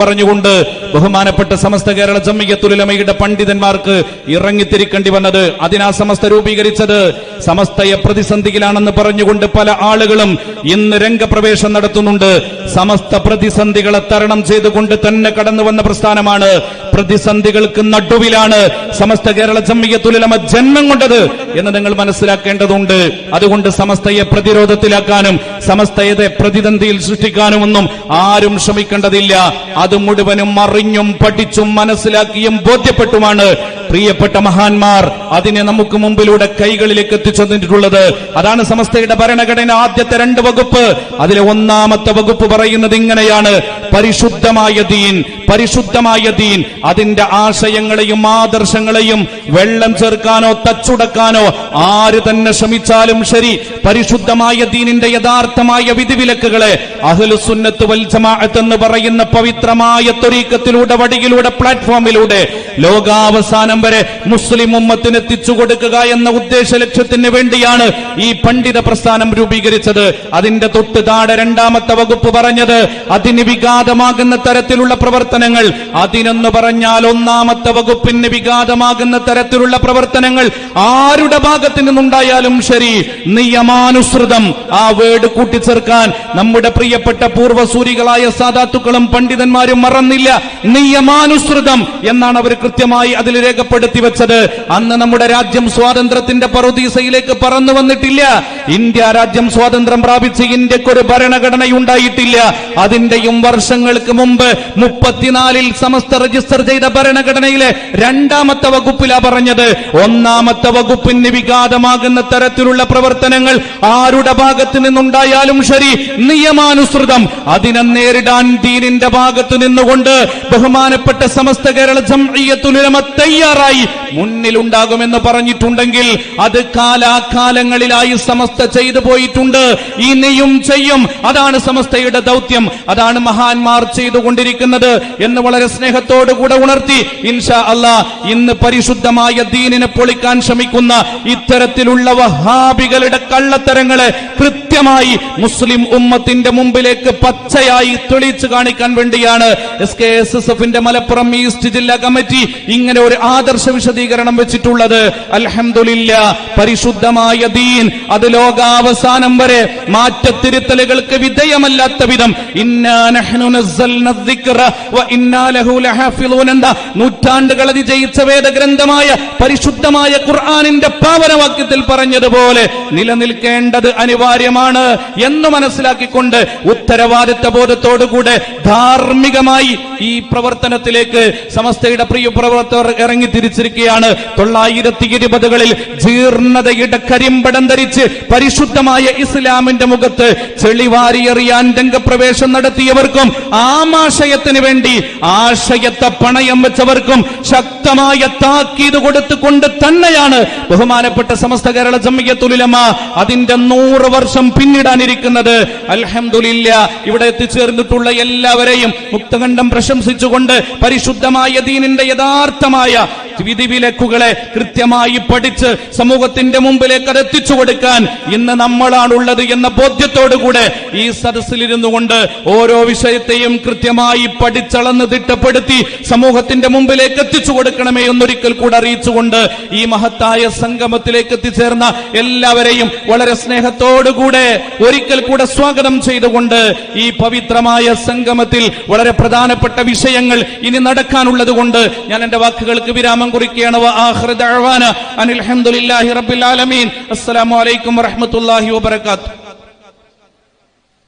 പറഞ്ഞുകൊണ്ട് ബഹുമാനപ്പെട്ട സമസ്ത കേരള ജമ്മിയത്തുലമയുടെ പണ്ഡിതന്മാർക്ക് ഇറങ്ങിത്തിരിക്കേണ്ടി വന്നത്. അതിനാ സമസ്ത രൂപീകരിച്ചത്. സമസ്തയെ പ്രതിസന്ധിയിലാണെന്ന് പറഞ്ഞുകൊണ്ട് പല ആളുകളും ഇന്ന് രംഗപ്രവേശം നടത്തുന്നുണ്ട്. സമസ്ത പ്രതിസന്ധികളെ തരണം ചെയ്തുകൊണ്ട് തന്നെ കടന്നു വന്ന പ്രസ്ഥാനമാണ് പ്രതിസന്ധികൾക്ക് നടുവിലാണ് സമസ്ത കേരള ജമ്മിയത്തുലമ ജന്മം കൊണ്ടത് എന്ന് നിങ്ങൾ മനസ്സിലാക്കേണ്ടതുണ്ട്. അതുകൊണ്ട് സമസ്തയെ പ്രതിരോധത്തിലാക്കാനും സമസ്തയതെ പ്രതിസന്ധിയിൽ സൃഷ്ടിക്കാനും ഒന്നും ആരും ശ്രമിക്കേണ്ടതില്ല. അത് മുഴുവനും അറിഞ്ഞും പഠിച്ചും മനസ്സിലാക്കിയും ബോധ്യപ്പെട്ടുമാണ്. പ്രിയപ്പെട്ട മഹാന്മാർ അതിനെ നമുക്ക് മുമ്പിലൂടെ കൈകളിലേക്ക് എത്തിച്ചു തന്നിട്ടുള്ളത് അതാണ് സമസ്തയുടെ ഭരണഘടന ആദ്യത്തെ രണ്ട് വകുപ്പ്. അതിലെ ഒന്നാമത്തെ വകുപ്പ് പറയുന്നത് ഇങ്ങനെയാണ്. പരിശുദ്ധമായ ദീൻ പരിശുദ്ധമായ ദീൻ. അതിന്റെ ആശയങ്ങളെയും ആദർശങ്ങളെയും വെള്ളം ചേർക്കാനോ തച്ചുടക്കാനോ ആര് തന്നെ ശ്രമിച്ചാലും ശരി. പരിശുദ്ധമായ ദീനിന്റെ യഥാർത്ഥമായ വിധിവിലക്കുകളെ അഹ്ലുസുന്നത്ത് വൽ ജമാഅത്ത് എന്ന് പറയുന്ന പവിത്രമായ തൊരീക്കത്തിലൂടെ വടിയിലൂടെ പ്ലാറ്റ്ഫോമിലൂടെ ലോകാവസാനം വരെ മുസ്ലിം ഉമ്മത്തിന് എത്തിച്ചു കൊടുക്കുക എന്ന ഉദ്ദേശ ലക്ഷ്യത്തിന് വേണ്ടിയാണ് ഈ പണ്ഡിത പ്രസ്ഥാനം രൂപീകരിച്ചത്. അതിന്റെ തൊട്ട് താഴെ രണ്ടാമത്തെ വകുപ്പ് പറഞ്ഞത് അതിന് വിഘാതമാകുന്ന തരത്തിലുള്ള പ്രവർത്തനങ്ങൾ. അതിനെന്ന് പറഞ്ഞാൽ ഒന്നാമത്തെ വകുപ്പിന് വിഘാതമാകുന്ന തരത്തിലുള്ള പ്രവർത്തനങ്ങൾ ആരുടെ ഭാഗത്ത് നിന്നുണ്ടായാലും ശരി നിയമാനുസൃതം ആ വേർഡ് കൂട്ടിച്ചേർക്കാൻ നമ്മുടെ പ്രിയപ്പെട്ട പൂർവസൂരികളായ സാധാത്തുക്കളും പണ്ഡിതന്മാരും മറന്നില്ല. നിയമാനുസൃതം എന്നാണ് അവർ കൃത്യമായി അതിൽ രേഖപ്പെടുത്തി വെച്ചത്. അന്ന് നമ്മുടെ രാജ്യം സ്വാതന്ത്ര്യത്തിന്റെ പറുദീസയിലേക്ക് പറന്നു വന്നിട്ടില്ല. ഇന്ത്യ രാജ്യം സ്വാതന്ത്ര്യം പ്രാപിച്ച് ഇന്ത്യയ്ക്ക് ഒരു ഭരണഘടനയുണ്ടായിട്ടില്ല. അതിന്റെയും വർഷങ്ങൾക്ക് മുമ്പ് മുപ്പത്തിനാലിൽ സമസ്ത രജിസ്റ്റർ ചെയ്ത ഭരണഘടനയിലെ രണ്ടാമത്തെ വകുപ്പിലാ പറഞ്ഞത്. ഒന്നാമത്തെ വകുപ്പിന് വിഘാതമാകുന്ന തരത്തിലുള്ള പ്രവർത്തനങ്ങൾ ആരുടെ ഭാഗത്ത് നിന്നുണ്ടായാലും ശരി നിയമാനുസൃതം. അതിനെ നേരിടാൻ ദീനിന്റെ ഭാഗത്ത് നിന്നുകൊണ്ട് ബഹുമാനപ്പെട്ട സമസ്ത കേരള ജംഇയ്യത്തുൽ ഉലമ തയ്യാറായി മുന്നിലുണ്ടാകുമെന്ന് പറഞ്ഞിട്ടുണ്ടെങ്കിൽ അത് കാലാകാലങ്ങളിലായി സമസ്ത ചെയ്തു പോയിട്ടുണ്ട്. ഇനിയും ചെയ്യും. അതാണ് സമസ്തയുടെ ദൗത്യം. അതാണ് മഹാന്മാർ ചെയ്തുകൊണ്ടിരിക്കുന്നത് എന്ന് വളരെ സ്നേഹത്തോടു കൂടെ ഉണർത്തി. ഇൻഷാ അല്ലാ ഇന്ന് പരിശുദ്ധമായ ദീനിനെ പൊളിക്കാൻ ശ്രമിക്കുന്ന ഇത്തരത്തിലുള്ള വഹാബികളുടെ കള്ളത്തരങ്ങളെ കൃത്യമായി മുസ്ലിം ഉമ്മത്തിന്റെ മുമ്പിലേക്ക് പച്ചയായി തെളിയിച്ചു കാണിക്കാൻ വേണ്ടിയാണ് എസ് കെ എസ് എസ് എഫിന്റെ മലപ്പുറം ഈസ്റ്റ് ജില്ലാ കമ്മിറ്റി ഇങ്ങനെ ഒരു ആദർശ വിശദീകരണം വെച്ചിട്ടുള്ളത്. അലഹമില്ല പരിശുദ്ധമായ ദീൻ അത് ലോകാവസാനം വരെ മാറ്റത്തിരുത്തലുകൾക്ക് വിധേയമല്ലാത്ത വിധം. നൂറ്റാണ്ടുകൾ അതിജയിച്ച വേദഗ്രന്ഥമായ പരിശുദ്ധമായ ഖുർആാനിന്റെ പാവനവാക്യത്തിൽ പറഞ്ഞതുപോലെ നിലനിൽക്കേണ്ടത് അനിവാര്യമാണ് എന്ന് മനസ്സിലാക്കിക്കൊണ്ട് ഉത്തരവാദിത്ത ബോധത്തോടുകൂടെ ധാർമ്മികമായി ഈ പ്രവർത്തനത്തിലേക്ക് സമസ്തയുടെ പ്രിയ പ്രവർത്തകർ ഇറങ്ങി തിരിച്ചിരിക്കുകയാണ്. തൊള്ളായിരത്തി ഇരുപതുകളിൽ ജീർണതയുടെ കരിമ്പടം ധരിച്ച് പരിശുദ്ധമായ ഇസ്ലാമിന്റെ മുഖത്ത് ചെളിവാരിയെറിയാൻ രംഗപ്രവേശം നടത്തിയവർക്കും ആമാശയത്തിന് വേണ്ടി ആശയത്തെ പണയം വെച്ചവർക്കും ശക്തമായ താക്കീത് കൊടുത്തുകൊണ്ട് തന്നെയാണ് ബഹുമാനപ്പെട്ട സമസ്ത കേരള ജമ്മിയത്തുലമ അതിന്റെ നൂറ് വർഷം പിന്നിടാനിരിക്കുന്നത്. അൽഹംദുലില്ല ഇവിടെ എത്തിച്ചേർന്നിട്ടുള്ള എല്ലാവരെയും മുക്തകണ്ഠം പ്രശംസിച്ചുകൊണ്ട് പരിശുദ്ധമായ ദീനിന്റെ യഥാർത്ഥമായ വിധിവിലക്കുകളെ കൃത്യമായി പഠിച്ച് സമൂഹത്തിന്റെ മുമ്പിലേക്ക് അത് എത്തിച്ചു കൊടുക്കാൻ ഇന്ന് നമ്മളാണുള്ളത് എന്ന ബോധ്യത്തോടുകൂടെ ഈ സദസ്സിലിരുന്നു കൊണ്ട് ഓരോ വിഷയത്തെയും കൃത്യമായി പഠിച്ചളന്ന് തിട്ടപ്പെടുത്തി സമൂഹത്തിന്റെ മുമ്പിലേക്ക് എത്തിച്ചു കൊടുക്കണമേ എന്നൊരിക്കൽ കൂടെ അറിയിച്ചുകൊണ്ട് ഈ മഹത്തായ സംഗമത്തിലേക്ക് എത്തിച്ചേർന്ന എല്ലാവരെയും വളരെ സ്നേഹത്തോടുകൂടെ ഒരിക്കൽ കൂടെ സ്വാഗതം ചെയ്തുകൊണ്ട് ഈ പവിത്രമായ സംഗമത്തിൽ വളരെ പ്രധാനപ്പെട്ട വിഷയങ്ങൾ ഇനി നടക്കാനുള്ളത് കൊണ്ട് ഞാൻ എന്റെ വാക്കുകൾക്ക് വിരാമം കുറിക്കുകയാണ്. അനിൽ അസ്സലാമു അലൈക്കും വറഹ്മത്തുള്ളാഹി വബറകാതുഹു.